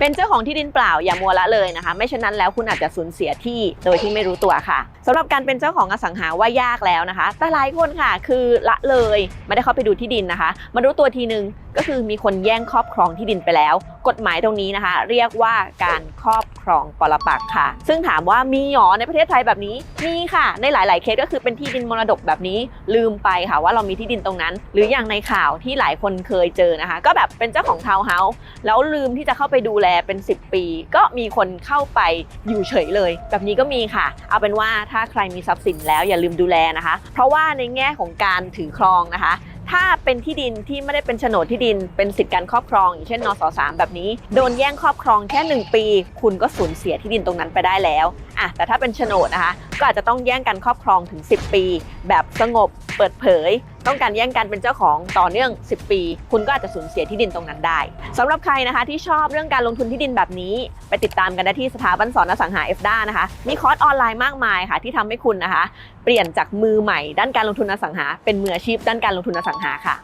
เป็นเจ้าของที่ดินเปล่าอย่ามัวละเลยนะคะ ไม่เช่นนั้นแล้วคุณอาจจะสูญเสียที่โดยที่ไม่รู้ตัวค่ะสำหรับการเป็นเจ้าของอสังหาว่ายากแล้วนะคะ แต่หลายคนค่ะ คือละเลยไม่ได้เข้าไปดูที่ดินนะคะ มารู้ตัวทีนึงก็คือมีคนแย่งครอบครองที่ดินไปแล้ว กฎหมายตรงนี้นะคะ เรียกว่าการครอบครองปรปักษ์ค่ะ ซึ่งถามว่ามีหรอในประเทศไทยแบบนี้มีค่ะ ในหลาย ๆ เคสก็คือเป็นที่ดินมรดกแบบนี้ ลืมไปค่ะว่าเรามีที่ดินตรงนั้น หรืออย่างในข่าวที่หลายคนเคยเจอนะคะ ก็แบบเป็นเจ้าของทาวน์เฮาส์แล้วลืมที่จะเข้าไปดูแลเป็น 10 ปี ก็มีคนเข้าไปอยู่เฉยเลย แบบนี้ก็มีค่ะ เอาเป็นว่าถ้าใครมีทรัพย์สินแล้วอย่าลืมดูแลนะคะ เพราะว่าในแง่ของการถือครองนะคะ ถ้าเป็นที่ดินที่ไม่ได้เป็นโฉนดที่ดิน เป็นสิทธิการครอบครองอย่างเช่นนสสามแบบนี้ โดนแย่งครอบครองแค่ 1 ปี คุณก็สูญเสียที่ดินตรงนั้นไปได้แล้วอะแต่ถ้าเป็นโฉนดนะคะ ก็อาจจะต้องแย่งกันครอบครองถึง 10 ปี แบบสงบเปิดเผยต้องการแย่งกันเป็นเจ้าของต่อเนื่อง 10 ปี คุณก็อาจจะสูญเสียที่ดินตรงนั้นได้สำหรับใครนะคะที่ชอบเรื่องการลงทุนที่ดินแบบนี้ ไปติดตามกันได้ที่สถาบันสอนอสังหาเอฟด้านะคะมีคอร์สออนไลน์มากมายค่ะ ที่ทำให้คุณนะคะ เปลี่ยนจากมือใหม่ด้านการลงทุนอสังหา เป็นมืออาชีพด้านการลงทุนอสังหาค่ะ